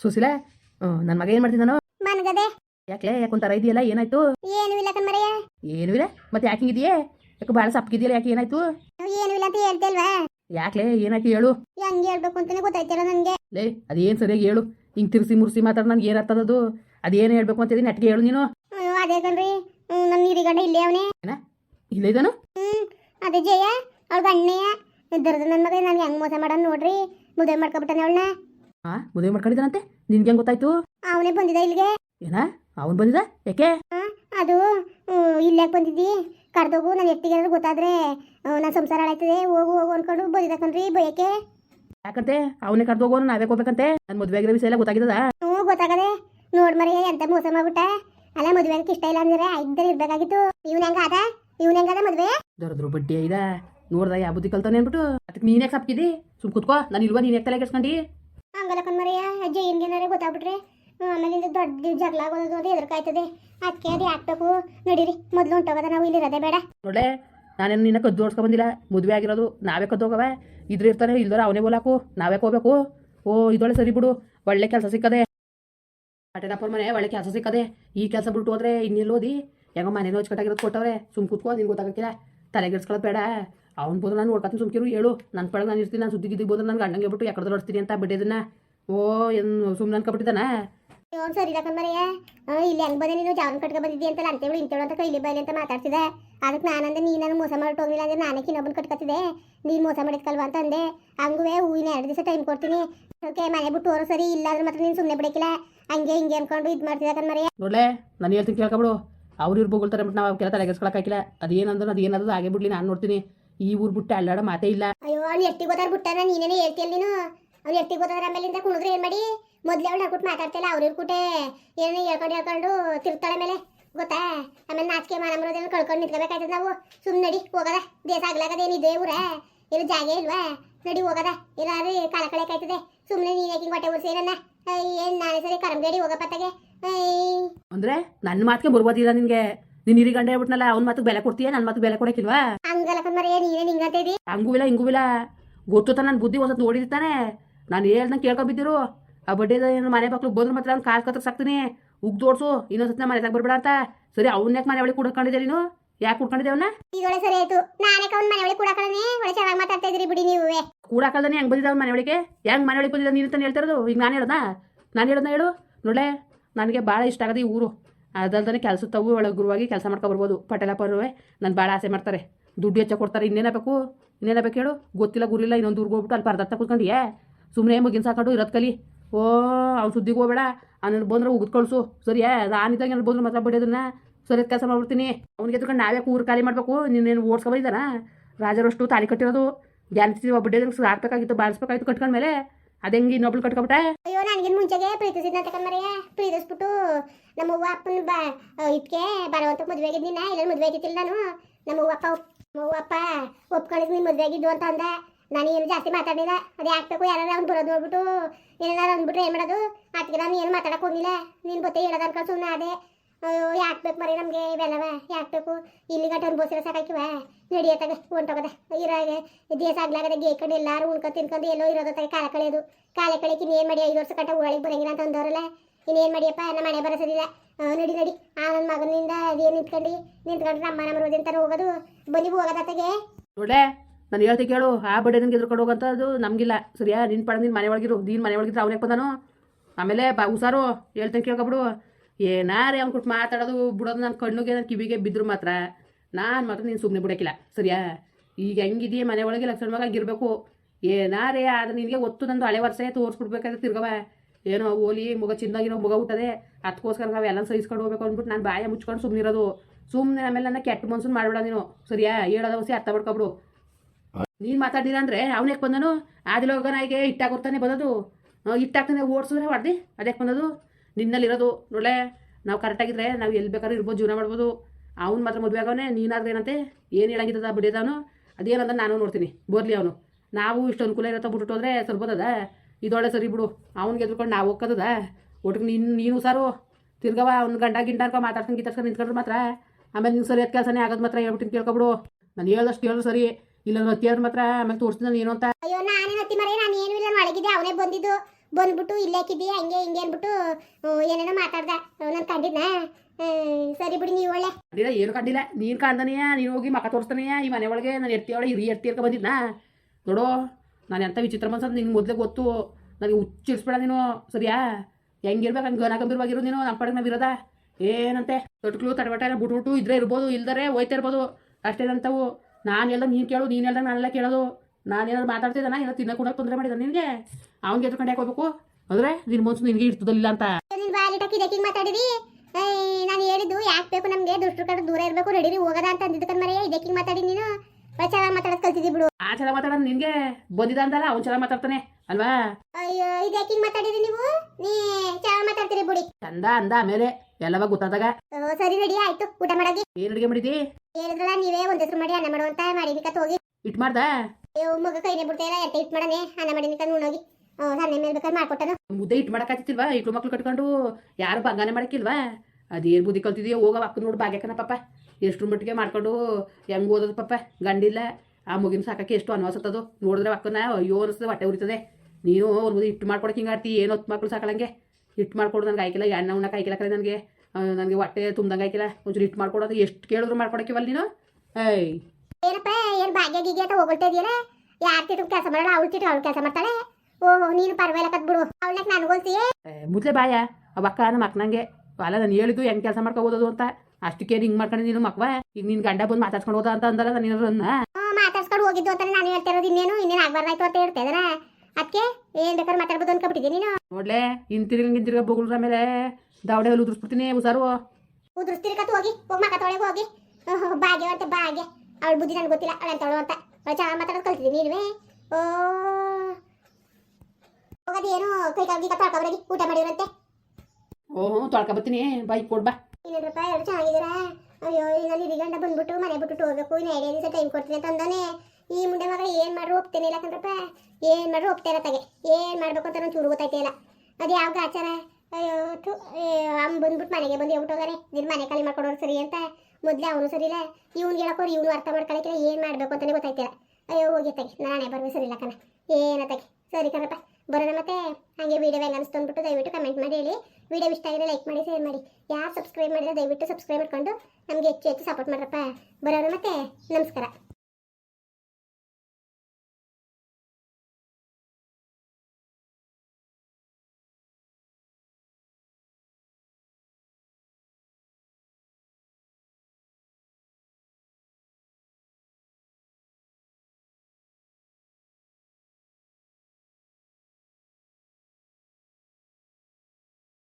ಸುಶೀಲಾ ನನ್ನ ಮಗ ಏನು ಮಾಡ್ತೀನಿ ನಾನು ಮನ್ಗದೆ ಯಾಕೆ ಯಾಕೊಂತರ ಇದೆಯಲ್ಲ ಏನಾಯ್ತು? ಏನು ಇಲ್ಲ ಏನು ಇಲ್ಲ? ಮತ್ತೆ ಯಾಕೆ ಹಿಂಗಿದೆಯೇ ಯಾಕೆ ಭಾಳ ಸಪ್ಪಗಿದೆಯಲ್ಲ ಯಾಕೆ ಏನಾಯ್ತು? ಏನು ಇಲ್ಲ ಅಂತ ಹೇಳ್ತೇಲ್ವಾ? ಯಾಕ್ಲೆ ಏನಾಯ್ತು ಹೇಳು. ಹೆಂಗ್ ಹೇಳ್ಬೇಕು ಅಂತಾನೆ ಗೊತ್ತಾಯ್ತಿಲ್ಲ ನನ್ಗೆ ಲೇ ಅದೇನು ಸರಿಯಾಗಿ ಹೇಳು. ಹಿಂಗ್ ತಿರ್ಸಿ ಮುರ್ಸಿ ಮಾತಾಡ ನನಗೆ ಏನು ಅದು ಅದೇನು ಹೇಳ್ಬೇಕು ಅಂತಿದ್ದೀನಿ ನೆಟ್ಗೆ ಹೇಳು ನೀನು. ಅಯ್ಯೋ ಅದೇ ಕಣ್ರಿ. ಹ್ಮ್, ನನ್ನ ನೀರಿಗಂಡ ಇಲ್ಲೇ ಅವನೇ. ಇಲ್ಲ ಇದನು ಹ್ಮ್ ಅದೇ ಜಯ ಅವ್ಳ ಗಣ್ಣೆಯ ಇದ್ದರದ ನನ್ನ ಮಗ ನನ್ಗೆ ಹೆಂಗ್ ಮೋಸ ಮಾಡೋಣ ನೋಡ್ರಿ. ಮುದ್ದೆ ಮಾಡ್ಕೊಬಿಟ್ಟಾನೆ ಅವಳನ್ನ ಹಾಂ ಮದುವೆ ಮಾಡ್ಕೊಂಡಿದ್ದಾನಂತೆ? ನಿನ್ಗೆ ಹೆಂಗ್ ಗೊತ್ತಾಯ್ತು? ಅವನೇ ಬಂದಿದ್ದ ಇಲ್ಲಿಗೆ? ಏನ? ಅವನ್ ಬಂದಿದ್ದ? ಯಾಕೆ? ಅದು ಇಲ್ಲಿ ಬಂದಿದ್ದಿ? ಕಡ್ದೋಗು ನನ್ನ ಎತ್ತಿಗೆ ಗೊತ್ತಾದ್ರೆ ನನ್ನ ಸಂಸಾರ ಹಾಳಾಯ್ತದೆ ಹೋಗು ಹೋಗು ಅನ್ಕೊಂಡು ಬಂದಿದ್ದ ಕಣ್ರಿ ಬಯಕೆ ಯಾಕಂತೆ? ಅವನೇ ಕರ್ದು ಹೋಗೋನು ನಾವೇ ಹೋಗ್ಬೇಕಂತೆ ನನ್ನ ಮದುವೆ ಆಗಿರೋ ವಿಷಯ ಎಲ್ಲ ಗೊತ್ತಾಗಿದ್ದದ? ಹ್ಞೂ ಗೊತ್ತಾಗದೆ. ನೋಡ್ ಮರಿ ಎಂತ ಮೋಸ ಮಾಡ್ಬಿಟ್ಟ? ಅಲ್ಲ ಮದುವೆ ಇಷ್ಟ ಇಲ್ಲ ಅಂದ್ರೆ ಇದ್ದರೆ ಇರ್ಬೇಕಾಗಿತ್ತು. ಇವ್ನ ಹೆಂಗ ಅದ ಇವ್ನ ಹೆಂಗದ ಮದುವೆ? ದೊರದ್ರು ಬಡ್ಡಿ ಐದ. ನೋಡ್ದ ಯಾವ ಬುದ್ಧಿ ಕಲ್ತಾನೆ ಅನ್ಬಿಟ್ಟು ಅದಕ್ಕೆ ನೀನೇ ಯಾಕೆ ಸಪ್ಕಿದಿ ಸುಮ್ ಕುತ್ಕೋ ನಾನು ಇಲ್ವಾ ನೀನ್ ಯಾಕೆ ತಲೆ ಕೆಡ್ಸ್ಕೊಂಡಿ? ಹಂಗಲ್ಲ ಕಣ್ಮರಿಯ ಜೈನ್ಗೆನಾರೆ ಗೊತ್ತಾಗ್ಬಿಟ್ರೆ. ಹ್ಮ್, ಆಮೇಲಿಂದ ದೊಡ್ಡ ಜಗಳ ಆಗೋದು ಅದು ಎದುರ್ಕಾಯ್ತದೆ ಅದಕ್ಕೆ ಅದು ಹಾಕ್ಬೇಕು ನಡೀರಿ ಮೊದಲು ಹೊಂಟೋಗದ ನಾವು ಇಲ್ಲಿ ಇರೋದೇ ಬೇಡ. ನೋಡೇ ನಾನೇನು ನಿನ್ನ ಕದ್ದು ಓಡಿಸ್ಕೊ ಬಂದಿಲ್ಲ. ಮದುವೆ ಆಗಿರೋದು ನಾವೇ ಕದ್ದು ಹೋಗವ. ಇದ್ರ ಇರ್ತಾನೆ ಇಲ್ದರ ಅವನೇ ಬೋಲಾಕು. ನಾವೇ ಹೋಗ್ಬೇಕು. ಓ ಇದೊಳೆ ಸರಿ ಬಿಡು. ಒಳ್ಳೆ ಕೆಲಸ ಸಿಕ್ಕದೆ. ಪಟೇನಪ್ಪರ ಮನೆ ಒಳ್ಳೆ ಕೆಲಸ ಸಿಕ್ಕದೆ. ಈ ಕೆಲಸ ಬಿಟ್ಟು ಹೋದ್ರೆ ಇನ್ನೆಲ್ಲಿ ಓದಿ? ಹೆಂಗೋ ಮನೆ ಕಟ್ಟಾಗಿರೋದು ಕೊಟ್ಟವ್ರೆ. ಸುಮ್ ಕುತ್ಕೋ ನಿನ್ಗೆ ಗೊತ್ತಾಗಕ್ಕಿಲ್ಲ. ತಲೆಗೆಡ್ಸ್ಕೊಳ್ಳೋದು ಬೇಡ. ಅವ್ನು ಬೋದು ನಾನು ನೋಡ್ಕೊತೀನಿ ಸುಮ್ಕಿರು ಹೇಳು. ನನ್ನ ಪಳಗೆ ನಾನು ಇರ್ತೀನಿ ನಾನು ಸುದ್ದಿ ಗಿದ್ದಿಗೆ ಬೋದು ನಾನು ಗಂಡಂಗೆ ಬಿಟ್ಟು ಯಾಕಡೆ ಹೊಡ್ತೀನಿ ಅಂತ ಬಿಟ್ಟಿದ್ದನ್ನ ಓ ಏನು ಸುಮ್ಮನೆ ಅನ್ಕೊಬಿಟ್ಟಿದ್ದಾನ? ಅವ್ನು ಸರಿ ಕಣ್ಮರಿಯ ಇಲ್ಲಿ ಹೆಂಗ್ ಬಂದೆ ನೀನು? ಜಾವನ್ ಕಟ್ಕೊ ಬಂದಿದ್ದಿ ಅಂತಲ್ಲ ಅಂತೇಳಿ ಇಂತೇಳು ಅಂತ ಕೈಲಿ ಬೈಲಿ ಅಂತ ಮಾತಾಡ್ತಿದ್ದೆ. ಅದಕ್ಕೆ ನಾನಂದೆ ನೀನು ನಾನು ಮೋಸ ಮಾಡಿ ಹೋಗಿಲ್ಲ ಅಂದ್ರೆ ನಾನೇ ಇನ್ನೊಬ್ಬನ ಕಟ್ಕೊತಿದ್ದೆ. ನೀನು ಮೋಸ ಮಾಡಿದ್ಕಲ್ವಾ ಅಂತ ಅಂದೆ. ಹಂಗುವೆ ಹೂವಿನ ಎರಡು ದಿವಸ ಟೈಮ್ ಕೊಡ್ತೀನಿ. ಓಕೆ ಮನೆ ಬಿಟ್ಟು ಹೋರೋ ಸರಿ ಇಲ್ಲ ಅಂದ್ರೆ ಮಾತ್ರ ನೀನು ಸುಮ್ಮನೆ ಬಿಡಕ್ಕಿಲ್ಲ ಹಂಗೆ ಹಿಂಗೆ ಅನ್ಕೊಂಡು ಇದು ಮಾಡ್ತಿದ್ದ ಕಣ್ಮರಿಯ ನೋಡ್ಲೆ ನಾನು ಹೇಳ್ತೀನಿ ಕೇಳ್ಕೊಬಿಡು ಅವ್ರು ಇವ್ರು ಬೊಗಳ್ತಾರೆ ಬಿಟ್ಟು ನಾವು ಕೆಲ ತಲೆಗೆಸ್ಕೊಳಕ್ಕಾಗಿಲ್ಲ ಅದೇನಂದ್ರೆ ಅದೇನದು ಹಾಗೆ ಬಿಡ್ಲಿ ನಾನು ನೋಡ್ತೀನಿ. ಈ ಊರ್ ಬಿಟ್ಟು ಅಲ್ಲಾಡ ಮಾತೇ ಇಲ್ಲ. ಅಯ್ಯೋ ಅವ್ನು ಎಷ್ಟಿಗೆ ಗೊತ್ತಾರ ಬಿಟ್ಟಾನ? ನೀನೇನೆ ಹೇಳ್ತಿಯಲ್ಲ ನೀನು? ಅವ್ನು ಎಷ್ಟಿಗೆ ಗೊತ್ತಾರ ಆಮೇಲಿಂದ ಕುಣಿದ್ರೆ ಏನು ಮಾಡಿ? ಮೊದ್ಲೇ ಅವ್ಳು ಹಾಕ್ಬಿಟ್ಟು ಮಾತಾಡ್ತಿಲ್ಲ ಅವ್ರ ಕೂಟೆ ಏನೇ ಹೇಳ್ಕೊಂಡು ಹೇಳ್ಕೊಂಡು ತಿರ್ತಾಳೆ ಮೇಲೆ ಗೊತ್ತಾ? ಆಮೇಲೆ ನಾಚಿಕೆ ಮಾನಮರೋದೆಲ್ಲ ಕಳ್ಕೊಂಡು ನಿಂತ್ಕೋಬೇಕಾಯ್ತದ ನಾವು. ಸುಮ್ಮನೆ ನಡಿ ಹೋಗದ. ದೇಶ ಆಗ್ಲಾಗದೇನಿದೆ ಊರ? ಏನು ಜಾಗ ಇಲ್ವಾ? ನಡಿ ಹೋಗದ. ಇಲ್ಲಾದ್ರೆ ಕಾಲ ಕಳೆಕಾಯ್ತದೆ ಸುಮ್ಮನೆ ನೀನು ಯಾಕೆ ಹೊಟ್ಟೆ ಉರ್ಸಿ ನನ್ನ ಏನು ನಾನೇ ಸರಿ ಕರಂಗೇಡಿ ಹೋಗಪ್ಪತ್ತಾಗೆ? ಅಂದ್ರೆ ನನ್ನ ಮಾತಿಗೆ ಬರ್ಬೋದಿಲ್ಲ ನಿನ್ಗೆ? ನೀನ್ ಇರಿ ಗಂಡ ಹೇಳ್ಬಿಟ್ನಲ್ಲ ಅವ್ನ ಮಾತು ಬೆಲೆ ಕೊಡ್ತೀಯ ನನ್ನ ಮಾತು ಬೆಲೆ ಕೊಡಕ್ಕಿಲ್ವಾ? ಹಂಗಲ್ಲ ಕಣ್ಮರೆ ನೀನೇ ನಿಂಗಂತ ಇದಿ. ಹಂಗೂ ಇಲ್ಲ ಹಿಂಗೂ ಇಲ್ಲ. ಗೊತ್ತು ನನ್ನ ಬುದ್ಧಿ ಒಂದ್ ನೋಡಿರ್ತಾನೆ ನಾನು ಹೇಳ್ದಂಗೆ ಕೇಳ್ಕೊಂಬಿದ್ದಿರು ಆ ಬಡ್ಡಿದ ಏನು ಮನೆ ಮಕ್ಳು ಬಂದ್ರು ಮಾತ್ರ ಅವ್ನು ಕಾಲ್ ಕತ್ತಕ್ಕೆ ಸಾಕ್ತೀನಿ. ಉಗ್ದೋಡ್ಸು ಇನ್ನೊಂದ್ಸತಿ ಮನೆ ಮನೆದಾಗ ಬರ್ಬೇಡ ಅಂತ. ಸರಿ ಅವ್ನ ಯಾಕೆ ಮನೆ ಒಳಗೆ ಕುಡ್ಕೊಂಡಿದ್ದೆ ನೀನು? ಯಾಕೆ ಕುಡ್ಕೊಂಡಿದ್ದೆ ಅವನ್ನ ಇದೊಳೆ ಸರಿ ಆಯ್ತು. ನಾನೇ ಅವ್ನ ಮನೆ ಒಳಗೆ ಕೂಡಕಳನೆ ಒಳ್ಳೆ ಚೆನ್ನಾಗಿ ಮಾತಾಡ್ತಾ ಇದ್ರಿ ಬಿಡಿ ನೀವೇ. ಕೂಡಾಕಲ್ದಾನೆ ಹೆಂಗ್ ಬಂದಿದ್ದ ಅವ್ನ ಮನೆ ಒಳಗೆ? ಹೆಂಗ್ ಮನೆ ಒಳಗೆ ಬಂದಿದ್ದ ನೀನು ಹೇಳ್ತಾ ಹೇಳ್ತಿರೋದು ಈಗ ನಾನು ಹೇಳ್ದ? ನಾನು ಹೇಳ್ದ ಹೇಳು. ನೋಡ್ಲೆ ನನಗೆ ಭಾಳ ಇಷ್ಟ ಆಗದೆ ಈ ಊರು. ಅದಲ್ದೇ ಕೆಲಸ ತಗು ಒಳಗೆ ಗುರುವಾಗಿ ಕೆಲಸ ಮಾಡ್ಕೊಬರ್ಬೋದು ಪಟೇಲಪ್ಪರುವೆ ನಾನು ಭಾಳ ಆಸೆ ಮಾಡ್ತಾರೆ. ದುಡ್ಡು ಹೆಚ್ಚ ಕೊಡ್ತಾರೆ, ಇನ್ನೇನು ಬೇಕು? ಇನ್ನೇನು ಬೇಕು ಹೇಳು? ಗೊತ್ತಿಲ್ಲ ಗುರಿಲ್ಲ ಇನ್ನೊಂದು ಊರಿಗೆ ಹೋಗ್ಬಿಟ್ಟು ಅಲ್ಲಿ ಪರ್ದತ್ತ ಕುತ್ಕೊಂಡು, ಏ? ಸುಮ್ಮನೆ ಮುಗಿನ ಸಾಕೊಂಡು ಇರೋದು ಕಲಿ. ಓ, ಅವ್ನು ಸುದ್ದಿಗೆ ಹೋಗ್ಬೇಡ. ಅವ್ನು ಬಂದ್ರೆ ಉಗಿದ್ ಕಳ್ಸು. ಸರಿಯಾ ಆನಿದಾಗ ಏನಾರು ಬಂದ್ರೆ ಮಾತ್ರ ಬಿಡೋದನ್ನ? ಸರಿ ಕೆಲಸ ಮಾಡ್ಬಿಡ್ತೀನಿ. ಅವ್ನಿಗೆ ಎದ್ಕೊಂಡು ನಾವೇ ಊರು ಖಾಲಿ ಮಾಡಬೇಕು? ನೀನೇನು ಓಡಿಸ್ಕೊ ಬಂದಿದ್ದಾನ? ರಾಜರಷ್ಟು ತಾಲಿ ಕಟ್ಟಿರೋದು. ಜಾನ್ಸಿ ಒಬ್ಬ ಹಾಕ್ಬೇಕಾಗಿತ್ತು ಕಟ್ಕೊಂಡ ಕಟ್ಕೊಂಡ್ಮೇಲೆ ಅದೇ ಇನ್ನೊಬ್ಳು ಕಟ್ಕೊಬಿಟ್ಟೆ? ಅಯ್ಯೋ, ನನಗಿನ್ ಮುಂಚೆಗೆ ಪ್ರೀತಿಸಿದ್ನ ಪ್ರೀತಿಸ್ಬಿಟ್ಟು ನಮ್ಮ ಅವ್ವ ಅಪ್ಪನ ಬಾ ಇದಕ್ಕೆ ಬರುವಂತ ಮದುವೆ ನಿನ್ನ ಇಲ್ಲ ಮದುವೆ ಆಗಿದ್ದಿಲ್ಲ ನಾನು ನಮ್ಮ ಅಪ್ಪ ನಮ್ಮ ಅಪ್ಪ ಒಪ್ಕೊಂಡಿದ್ ನೀನು ಮದುವೆ ಆಗಿದ್ದು ಅಂತ ಅಂದ. ನಾನು ಏನು ಜಾಸ್ತಿ ಮಾತಾಡಿಲ್ಲ ಅದು ಹಾಕ್ಬೇಕು ಯಾರು ಅವ್ನು ಬರೋದು ನೋಡ್ಬಿಟ್ಟು, ಏನಾರು ಅಂದ್ಬಿಟ್ರೆ ಏನು ಮಾಡೋದು? ಅದಕ್ಕೆ ನಾನು ಏನು ಮಾತಾಡಕ್ಕೆ ಹೋಗಿಲ್ಲ ನೀನು ಗೊತ್ತೇ ಹೇಳೋದು ಅನ್ಕೊಂಡು ಸುಮ್ಮನೆ ಅದೇ ಯಾಕೆ ಬೇಕು ಮರಿ ನಮಗೆ? ಇವೆಲ್ಲವ ಯಾಕೆ ಬೇಕು? ಇಲ್ಲಿ ಗಂಟೆ ಅನ್ಬೋಸಿರೋ ಸಾಕಾಕಿವ ನಡಿಯತ್ತಾಗ, ಹೊಂಟೋಗದ. ಇರಾಗೆ ದೇಶ ಆಗ್ಲಾಗದ ಗೇಕಂಡು ಎಲ್ಲರೂ ಉಣ್ಕೊಂಡು ತಿನ್ಕೊಂಡು ಎಲ್ಲೋ ಇರೋದಾಗ ಕಾಲ ಕಳೆಯೋದು. ಕಾಲ ಕಳೆಯಕ್ಕೆ ಇನ್ನೇನು ಮಾಡಿ ಐದು ವರ್ಷ ಕಟ್ಟ ಊರೊಳಗೆ ಬರೋಂಗಿಲ್ಲ ಅಂತ ಅಂದವ್ರಲ್ಲ. ಇನ್ನೇನು ಮಾಡಿಯಪ್ಪ? ನಮ್ಮ ಮನೆ ಬರೋಸದಿಲ್ಲ. ನಡಿ ನಡಿ. ಆ ನನ್ನ ಮಗನಿಂದ ಅದೇನು ನಿಂತ್ಕೊಂಡು? ನಿಂತ್ಕೊಂಡ್ರೆ ನಮ್ಮ ಮನೆ ರೋದಿ ಅಂತಾನೆ ಹೋಗೋದು. ಬನ್ನಿ ಹೋಗೋದತ್ತಾಗೆ ನೋಡೆ ನಾನು ಹೇಳ್ತೆ ಕೇಳು. ಆ ಬಡ್ಡೆ ಕೊಡು ಹೋಗಂತ ಅದು ನಮಗಿಲ್ಲ. ಸರಿಯಾ? ನಿನ್ನ ಪಡ ನಿನ್ನ ಮನೆ ಒಳಗಿರು ನೀನು ಮನೆ ಒಳಗಿದ್ರೆ ಅವನೇ ಬಂದಾನು? ಆಮೇಲೆ ಬಾ, ಹುಷಾರು. ಹೇಳ್ತೇನೆ ಕೇಳ್ಕೊಬಿಡು. ಏನಾರೇ ಅವ್ನು ಕೊಟ್ಟು ಮಾತಾಡೋದು, ಬಿಡೋದು ನನ್ನ ಕಣ್ಣುಗೆ ನನ್ನ ಕಿವಿಗೆ ಬಿದ್ದರು ಮಾತ್ರ. ನಾನು ಮಾತ್ರ ನೀನು ಸುಮ್ಮನೆ ಬಿಡೋಕ್ಕಿಲ್ಲ. ಸರಿಯಾ? ಈಗ ಹೆಂಗಿದೆಯ ಮನೆ ಒಳಗೆ ಲಕ್ಷಣ ಮಗ ಹಂಗಿರ್ಬೇಕು. ಏನಾರೇ ಆದ್ರೆ ನಿನಗೆ ಒತ್ತು ನಂದು ಹಳೆ ವರ್ಷ ತೋರಿಸ್ಬಿಡ್ಬೇಕಾದ್ರೆ ತಿರ್ಗವ ಏನೋ ಓಲಿ ಮುಗ ಚಿಂದಾಗಿರೋ ಮುಗ ಹುಟ್ಟದೆ ಅದಕ್ಕೋಸ್ಕರ ನಾವು ಎಲ್ಲ ಸಹಿಸ್ಕೊಂಡು ಹೋಗ್ಬೇಕು ಅಂದ್ಬಿಟ್ಟು ನಾನು ಬಾಯ ಮುಚ್ಕೊಂಡು ಸುಮ್ಮನಿರೋದು ಸುಮ್ಮನೆ ಆಮೇಲೆ ನನ್ನ ಕೆಟ್ಟ ಮನ್ಸನ್ನು ಮಾಡಬೇಡ ನೀನು. ಸರಿಯಾ? ಹೇಳೋದ ಹೊಸಿ ಅರ್ಥ ಮಾಡ್ಕೊಬಿಡು. ನೀನು ಮಾತಾಡಿಲ್ಲ ಅಂದರೆ ಅವನೇಕ್ ಬಂದನು? ಆದಿಲೋಗ ನಾಯಿಗೆ ಇಟ್ಟಾಕೊಡ್ತಾನೆ ಬಂದದು ಇಟ್ಟಾಗ್ತಾನೆ ಓಡಿಸಿದ್ರೆ ಹೊಡ್ದು. ಅದಕ್ಕೆ ಬಂದದು ನಿನ್ನಲ್ಲಿರೋದು. ನೋಡಲೆ, ನಾವು ಕರೆಕ್ಟಾಗಿದ್ರೆ ನಾವು ಎಲ್ಲಿ ಬೇಕಾದ್ರೂ ಇರ್ಬೋದು, ಜೀವನ ಮಾಡ್ಬೋದು. ಅವ್ನು ಮಾತ್ರ ಮದುವೆ ಆಗವನೆ, ನೀನಾದ್ರೆ ಏನಂತೆ? ಏನು ಹೇಳಂಗಿದ್ದದ ಬಿಡಿದವನು ಅದೇನಂತ ನಾನು ನೋಡ್ತೀನಿ. ಬರಲಿ ಅವನು. ನಾವು ಇಷ್ಟು ಅನುಕೂಲ ಇರತ್ತ ಬಿಟ್ಟು ಹೋದ್ರೆ ಸರ್ಬೋದದ? ಇದೊಳ್ಳೆ ಸರಿ ಬಿಡು. ಅವ್ನಿಗೆ ಎದ್ಕೊಂಡು ನಾವು ಹೋಗ್ಕದ ಒಟ್ಟಿಗೆ ನೀನು ನೀನು ಸಾರು ತಿರ್ಗವ ಅವ್ನ ಗಂಡ ಗಿಂಡ ಅನ್ಕೊ ಮಾತಾಡ್ಕೊಂಡು ಗಿತ್ತಾಡ್ಸ್ಕೊಂಡು ನಿಂತ್ಕೊಂಡ್ರೆ ಮಾತ್ರ. ಆಮೇಲೆ ನೀವು ಸರಿಯಾದ ಕೆಲಸನೇ ಆಗೋದು ಮಾತ್ರ ಹೇಳ್ಬಿಟ್ಟು ಕೇಳ್ಕೊಬಿಡು ನಾನು ಹೇಳ್ದಷ್ಟು ಹೇಳು ಸರಿ. ಇಲ್ಲ ಅತ್ತಿಯಾದ್ರೆ ಮಾತ್ರ ಆಮೇಲೆ ತೋರಿಸ್ತೀನಿ ನೀನು ಏನು ಅಂತ. ಅಯ್ಯೋ ನಾನೇ ಅತ್ತಿ ಮರೆ? ನಾನು ಏನು ಇಲ್ಲ ಮಳಗಿದ್ದೆ ಅವನೇ ಬಂದಿದ್ದು. ಬಂದ್ಬಿಟ್ಟು ಇಲ್ಲೇ ಹಾಕಿದ್ದೀಯ ಹಂಗೆ ಹಿಂಗೆ ಅಂದ್ಬಿಟ್ಟು ಏನೇನೋ ಮಾತಾಡ್ದ. ನಾನು ಕಂಡಿದ್ನ? ಸರಿ ಬಿಡಿ ನೀವು ಒಳ್ಳೆ. ಕಂಡಿಲ್ಲ ಏನು ಕಂಡಿಲ್ಲ. ನೀನು ಕಾಣ್ದನೆಯ? ನೀನು ಹೋಗಿ ಮಕ್ಕ ತೋರಿಸ್ತಾನೆಯ ಈ ಮನೆ ಒಳಗೆ ನಾನು ಎರ್ತಿ ಒಳಗೆ ಹಿರಿ ಎರ್ತಿ ಎರ್ಕ ಬಂದಿದ್ನಾ? ನೋಡು ನಾನು ಎಂಥ ವಿಚಿತ್ರ ಮನ್ಸಂತ ನಿನ್ಗೆ ಮೊದಲೇ ಗೊತ್ತು. ನನಗೆ ಹುಚ್ಚಿಡ್ಸ್ಬೇಡ ನೀನು, ಸರಿಯಾ? ಹೆಂಗಿರ್ಬೇಕು ಹಂಗೆ ಗನ ಗಂಭೀರವಾಗಿರು ನೀನು ನಮ್ಮ ಪಡೆಗೆ ನಾವು ಇರೋದ? ಏನಂತೆ? ತೊಟ್ಲು ತಡಬಟ ಎಲ್ಲ ಬಿಟ್ಬಿಟ್ಟು ಇದ್ರೆ ಇರ್ಬೋದು, ಇಲ್ದರೆ ಹೋಯ್ತಾ ಇರ್ಬೋದು. ಅಷ್ಟೇನಂತವು. ನಾನು ಎಲ್ಲ ನೀನು ಕೇಳು, ನೀನು ಹೇಳ್ದಂಗೆ ನಾನೆಲ್ಲ ಕೇಳೋದು. ನಾನು ಏನಾದ್ರು ಮಾತಾಡ್ತಿದ್ದಾನ? ಏನೋ ತಿನ್ನಕ್ಕೆ ಕೂಡ ತೊಂದರೆ ಮಾಡಿದ ನಿನಗೆ? ಅವ್ನಿಗೆ ಎದ್ಕೊಂಡು ಯಾಕೆ ಹೋಗ್ಬೇಕು. ಅಂದ್ರೆ ನಿನ್ನ ಮನಸ್ಸು ನಿನಗೆ ಇರ್ತದಲ್ಲ ಅಂತ. ಮಾತಾಡಿದ್ವಿ ನಾನು ಹೇಳಿದ್ದು ಯಾಕೆ ಬೇಕು ನಮಗೆ? ದುಷ್ಟರ ಕಡೆ ದೂರ ಇರಬೇಕು ನಡೀರಿ ಹೋಗದ ಅಂತ ಅಂದಿದ್ದು ಕಣ್ಮರೆ ಇದಕ್ಕಿಂಗ್ ಮಾತಾಡಿ ನೀನು? ಚೆನ್ನಾಗಿ ಮಾತಾಡೋದು ಕಲ್ತಿದ್ದಿ ಬಿಡು. ಆ ಚೆನ್ನಾಗಿ ಮಾತಾಡೋದು ನಿನ್ಗೆ ಬಂದಿದ ಅಂತಲ್ಲ ಅವ್ನು ಚೆನ್ನಾಗಿ ಮಾತಾಡ್ತಾನೆ ಅಲ್ವಾ? ಅಯ್ಯೋ ಇದಕ್ಕಿಂಗ್ ಮಾತಾಡಿದ್ರಿ ನೀವು? ನೀ ಚೆನ್ನಾಗಿ ಮಾತಾಡ್ತೀರಿ ಬಿಡಿ. ಚಂದ ಅಂದ ಆಮೇಲೆ ಎಲ್ಲವ ಗೊತ್ತಾದಾಗ ಓ, ಸರಿ ರೆಡಿ ಆಯ್ತು ಊಟ ಮಾಡಾಗಿ. ಏನ್ ಅಡಿಗೆ ಮಾಡಿದಿ? ಹೇಳಿದ್ರಲ್ಲ ನೀವೇ ಒಂದ್ ಹೆಸರು ಮಾಡಿ ಅನ್ನ ಮಾಡುವಂತ ಮಾಡಿ ಕತ್ ಹೋಗಿ ಇಟ್ ಮಾಡ್ದ? ಅಯ್ಯೋ ಮಗ ಕೈನೇ ಬಿಡ್ತಾ ಇಲ್ಲ ಎಂತ ಇಟ್ ಮಾಡನೆ? ಅನ್ನ ಮಾಡಿ ನಿಕ್ಕ ಹೋಗಿ ಸಣ್ಣ ಮೇಲೆ ಬೇಕಾದ್ರೆ ಮಾಡ್ಕೊಟ್ಟನು. ಮುದ್ದೆ ಇಟ್ ಮಾಡಕ್ಕಾಗ್ತಿಲ್ವಾ ಇಟ್ಲು ಮಕ್ಳು ಕಟ್ಕೊಂಡು ಯಾರು ಬಂಗಾನೆ ಮಾಡಕ್ಕಿಲ್ವಾ? ಅದೇನ್ ಬುದ್ಧಿ ಕಲ್ತಿದ್ಯೋ ಹೋಗ ಅಕ್ಕ ನೋಡು ಭಾಗ್ಯಕ್ಕನ ಪಾಪ ಎಷ್ಟು ಮಟ್ಟಿಗೆ ಮಾಡ್ಕೊಂಡು ಹೆಂಗೆ ಓದೋದು ಪಾಪ? ಗಂಡಿಲ್ಲ. ಆ ಮುಗಿನ ಸಾಕಕ್ಕೆ ಎಷ್ಟು ಅನ್ವಾಸತ್ತದು ನೋಡಿದ್ರೆ ಅಕ್ಕನ ಅಯ್ಯೋ ಅನಿಸ್ತದೆ ಹೊಟ್ಟೆ ಉರಿತದೆ. ನೀನು ಒಂದು ಮುಂದೆ ಇಟ್ಟು ಮಾಡ್ಕೊಡಕ್ಕೆ ಹಿಂಗೆ ಆಡ್ತಿ? ಏನು ಹೊತ್ತು ಮಕ್ಕಳು ಸಾಕಳಂಗೆ. ಇಟ್ಟು ಮಾಡ್ಕೊಡು ನನಗೆ ಆಯ್ಕಿಲ್ಲ. ಎಣ್ಣೆ ಉಣ್ಣಕ್ಕೆ ಆಯ್ಕಿಲ್ಲ ಕರೆ ನನಗೆ. ನನಗೆ ಹೊಟ್ಟೆ ತುಂಬ್ದಂಗೆ ಆಯ್ಕಿಲ್ಲ. ಒಂಚೂರು ಇಟ್ಟು ಮಾಡ್ಕೊಡೋದು ಎಷ್ಟು ಕೇಳಿದ್ರು ಮಾಡ್ಕೊಡಕ್ಕಿವಲ್ಲ ನೀನು? ಏಯ್. ಏನಪ್ಪ ಏನ್ ಭಾಗ್ಯ ಗೀಗ್ಯ ಅಂತ ಇದೆಯಲ್ಲ? ಯಾರ್ ತಿಟ್ಟು ಕೆಲಸ ಮಾಡೋಣ ಅವಳು ತಿಟ್ಟು ಅವಳು ಕೆಲಸ ಮಾಡ್ತಾಳೆ. ಓಹೋ ನೀನು ಪರವಾಗಿಲ್ಲ ಕತ್ ಬಿಡು. ಅವಳನ್ನ ನನಗೋಲ್ಸಿಯೇ ಮುದ್ಲೆ ಬಾಯ. ಅವಕ್ಕ ನಮ್ಮ ಅಕ್ಕನಂಗೆ ಅಲ್ಲ ನಾನು ಹೇಳಿದ್ದು ಹೆಂಗೆ ಕೆಲಸ ಮಾಡ್ಕೋಬೋದು ಅಂತ. ಅಷ್ಟಕ್ಕೆ ಹಿಂಗೆ ಮಾಡ್ಕೊಂಡು ನೀನು ಮಕ್ವ? ಈಗ ನಿನ್ನ ಗಂಡ ಬಂದು ಮಾತಾಡ್ಸ್ಕೊಂಡು ಹೋದ ಅಂತ ಅಂದಲ್ಲ ನಾನು ಏನಾರನ್ನ ಮಾತಾಡ್ಸ್ಕೊಂಡು ಹೋಗಿದ್ದು ಅಂತ ನಾನು ಹೇಳ್ತಿರೋದು ಇನ್ನೇನು ಇನ್ನೇನು ಆಗ್ಬಾರ್ದಾಯ್ತು ಅಂತ ಹೇಳ್ತಾ ಇದ್ದಾನ ಅದಕ್ಕೆ ಏನ್ ಬೇಕಾದ್ರೆ ಮಾತಾಡ್ಬೋದು ಅನ್ಕೊಬಿಟ್ಟಿದ್ದೀನಿ ನೀನು. ನೋಡ್ಲೆ ಹಿಂತಿರ್ಗ ಹಿಂತಿರ್ಗ ಬೊಗುಳ್ರ ಮೇಲೆ ದಾವಡೆ ಅಲ್ಲಿ ಉದುರಿಸ್ಬಿಡ್ತೀನಿ ಉಸಾರು ಉದುರಿಸ್ತೀರಿ ಕತ್ ಹೋಗಿ ಹೋಗಿ ಮಾತಾಡೋಳಗೆ ಹೋಗಿ. ಭಾಗ್ಯ ಅಂತ ಭಾಗ್ಯ ಅವಳ ಬುದ್ಧಿ ನನಗೆ ಗೊತ್ತಿಲ್ಲ ಅವಳ ಅಂತವಳು ಅಂತ ಅವಳು ಚೆನ್ನಾಗಿ ಮಾತಾಡೋದು ಕಲ್ತಿದ್ದೀನಿ ನೀನುವೆ. ಓ. ಹೋಗೋದು ಏನು ಕೈ ಕಾಲ್ಗಿ ತೊಳ್ಕೊಬ್ರಾಗಿ ಊಟ ಮಾಡಿರಂತೆ ಓಹೋ ತೊಳ್ಕೊಬತ್ತೀನಿ ಬೈಕ್ ಕೊಡ್ಬಾ ಇನ್ನೂರು ರೂಪಾಯಿ ಎರಡು ಚೆನ್ನಾಗಿದ್ದೀರಾ ಅಯ್ಯೋ ನಾನು ಗಂಡ ಬಂದ್ಬಿಟ್ಟು ಮನೆ ಬಿಟ್ಟು ಹೋಗ್ಬೇಕು. ಇನ್ನು ಐಡಿಯಾ ದಿವಸ ಟೈಮ್ ಕೊಡ್ತೀನಿ ತಂದಾನೆ ಈ ಮುಂದೆ ಮಗ ಏನು ಮಾಡ್ರು ಹೋಗ್ತೇನೆ ಇಲ್ಲ ಕಂದ್ರಪ್ಪ ಏನು ಮಾಡ್ರು ಹೋಗ್ತಾ ಇಲ್ಲ ತಗೆ ಏನು ಮಾಡಬೇಕು ಅಂತ ನಾನು ಚೂರು ಗೊತ್ತಾಯ್ತಾ ಇಲ್ಲ. ಅದು ಯಾವ ಆಚಾರ? ಅಯ್ಯೋ ಟು ಅಮ್ಮ ಬಂದ್ಬಿಟ್ಟು ಮನೆಗೆ ಬಂದು ಹೇಳ್ಬಿಟ್ಟು ಹೋಗಾರೆ ನಿನ್ನ ಮನೆ ಖಾಲಿ ಮಾಡ್ಕೊಡೋರು ಸರಿ ಅಂತ. ಮೊದಲೇ ಅವನು ಸರಿ ಇಲ್ಲ. ಇವ್ನು ಹೇಳೋಕೋರು ಇವ್ನು ಅರ್ಥ ಮಾಡ್ಕೊಳಕ್ಕಿಲ್ಲ ಏನು ಮಾಡಬೇಕು ಅಂತಲೇ ಗೊತ್ತಾಯ್ತಿಲ್ಲ. ಅಯ್ಯೋ, ಹೋಗಿ ತಗೆ ನಾನೇ ಬರ್ಬೇಕು ಸರಿ ಇಲ್ಲ ಕಣ ಏನತ್ತಾಗೆ ಸರಿ ಕಣಪ್ಪ ಬರೋಣ ಮತ್ತೆ? ಹಾಗೆ ವಿಡಿಯೋ ಹೆಂಗೆ ಅನಿಸ್ತು ಅಂದ್ಬಿಟ್ಟು ದಯವಿಟ್ಟು ಕಮೆಂಟ್ ಮಾಡಿ ಹೇಳಿ. ವಿಡಿಯೋ ಇಷ್ಟ ಆಗಿದ್ರೆ ಲೈಕ್ ಮಾಡಿ ಶೇರ್ ಮಾಡಿ. ಯಾರು ಸಬ್ಸ್ಕ್ರೈಬ್ ಮಾಡಿದ್ರೆ ದಯವಿಟ್ಟು ಸಬ್ಸ್ಕ್ರೈಬ್ ಮಾಡ್ಕೊಂಡು ನಮಗೆ ಹೆಚ್ಚು ಹೆಚ್ಚು ಸಪೋರ್ಟ್ ಮಾಡ್ರಪ್ಪ. ಬರೋಣ ಮತ್ತೆ? ನಮಸ್ಕಾರ.